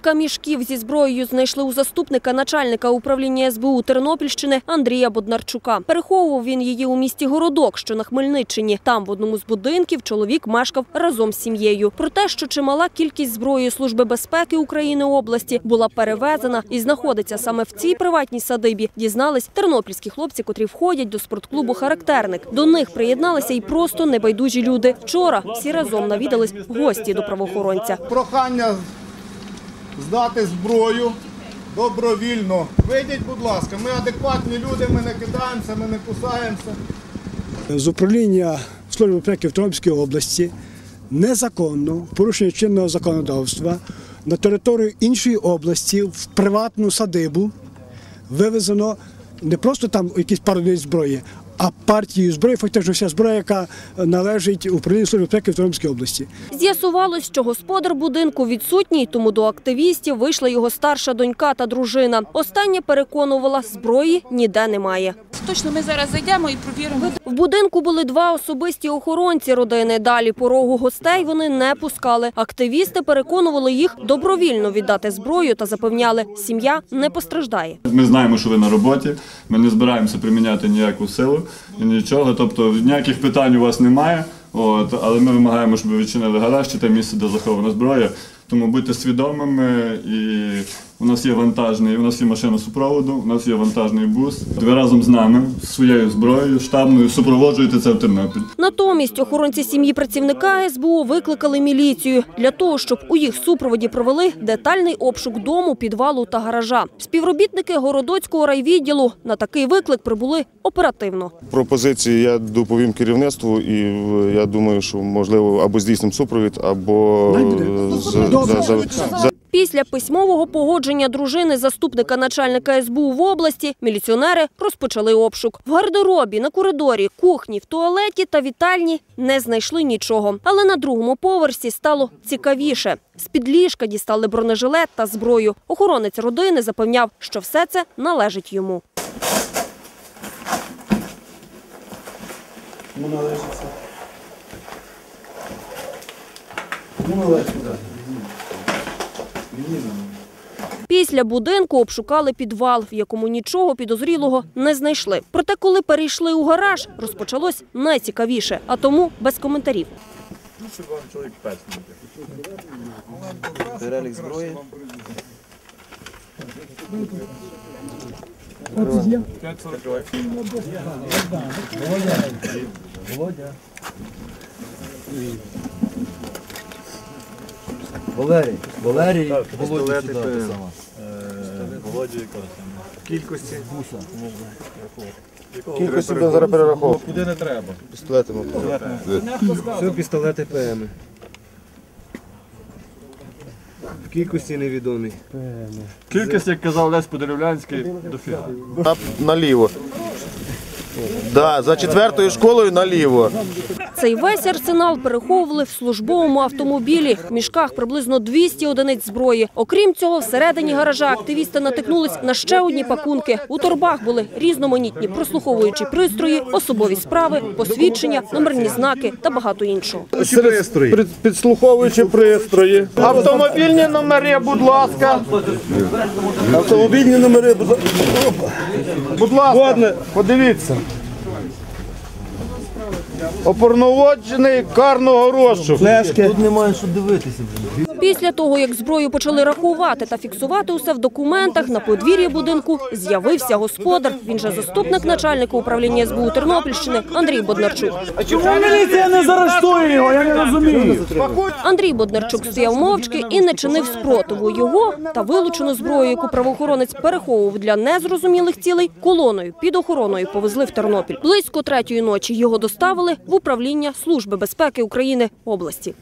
Кілька мішків зі зброєю знайшли у заступника начальника управління СБУ Тернопільщини Андрія Боднарчука. Переховував він її у місті Городок, що на Хмельниччині. Там в одному з будинків чоловік мешкав разом з сім'єю. Про те, що чимала кількість зброї Служби безпеки України області була перевезена і знаходиться саме в цій приватній садибі, дізнались тернопільські хлопці, котрі входять до спортклубу Характерник. До них приєдналися і просто небайдужі люди. Вчора всі разом навідались гості до правоохоронця. Прохання здати зброю добровільно. Вийдіть, будь ласка, ми адекватні люди, ми не кидаємося, ми не кусаємося. з управління Служби безпеки в Тернопільській області незаконно, порушення чинного законодавства, на територію іншої області в приватну садибу вивезено не просто там якісь пару зброї, а партії зброї, фактично вся зброя, яка належить управлінню Служби безпеки в Тернопільській області. З'ясувалось, що господар будинку відсутній, тому до активістів вийшла його старша донька та дружина. Остання переконувала, зброї ніде немає. Точно, ми зараз зайдемо і провіримо. В будинку були два особисті охоронці родини. Далі порогу гостей вони не пускали. Активісти переконували їх добровільно віддати зброю та запевняли, сім'я не постраждає. Ми знаємо, що ви на роботі. Ми не збираємося приміняти ніяку силу нічого. Тобто ніяких питань у вас немає. От, але ми вимагаємо, щоб ви відчинили гараж чи те місце, де захована зброя. Тому будьте свідомими, і у нас є вантажний, у нас є машина супроводу, у нас є вантажний бус. Ви разом з нами з своєю зброєю штабною супроводжуєте це в Тернопіль. Натомість охоронці сім'ї працівника СБУ викликали міліцію для того, щоб у їх супроводі провели детальний обшук дому, підвалу та гаража. Співробітники Городоцького райвідділу на такий виклик прибули оперативно. Пропозиції я доповім керівництву, і е, я думаю, що можливо або здійснимо супровід, або з- за, за, за, Після письмового погодження дружини заступника начальника СБУ в області міліціонери розпочали обшук. В гардеробі, на коридорі, кухні, в туалеті та вітальні не знайшли нічого. Але на другому поверсі стало цікавіше. З-під ліжка дістали бронежилет та зброю. Охоронець родини запевняв, що все це належить йому. Після будинку обшукали підвал, в якому нічого підозрілого не знайшли. Проте, коли перейшли у гараж, розпочалось найцікавіше, а тому без коментарів. Перелік зброї. Валерій, Валерій, Володя сюди те саме. Кількості. кількості будемо зараз перераховувати. Куди не треба. Пістолетами. Все пістолети ПМ. В кількості невідомі. Кількість, як казав Лесь Подеревлянський, дофіга. Наліво. Да, за четвертою школою наліво. Цей весь арсенал переховували в службовому автомобілі. В мішках приблизно 200 одиниць зброї. Окрім цього, всередині гаража активісти натикнулись на ще одні пакунки. У торбах були різноманітні прослуховуючі пристрої, особові справи, посвідчення, номерні знаки та багато іншого. Пристрої. Підслуховуючі пристрої. Автомобільні номери, будь ласка. Автомобільні номери, будь ласка. Будь ласка, подивіться. Оповноводжений карного розшуку. Тут немає що дивитися. Після того, як зброю почали рахувати та фіксувати усе в документах, на подвір'ї будинку з'явився господар. Він же заступник начальника управління СБУ Тернопільщини Андрій Боднарчук. А чому міліція не заарештує його? Я не розумію. Андрій Боднарчук стояв мовчки і не чинив спротиву. Його та вилучену зброю, яку правоохоронець переховував для незрозумілих цілей, колоною під охороною повезли в Тернопіль. Близько третьої ночі його доставили в управління Служби безпеки України області.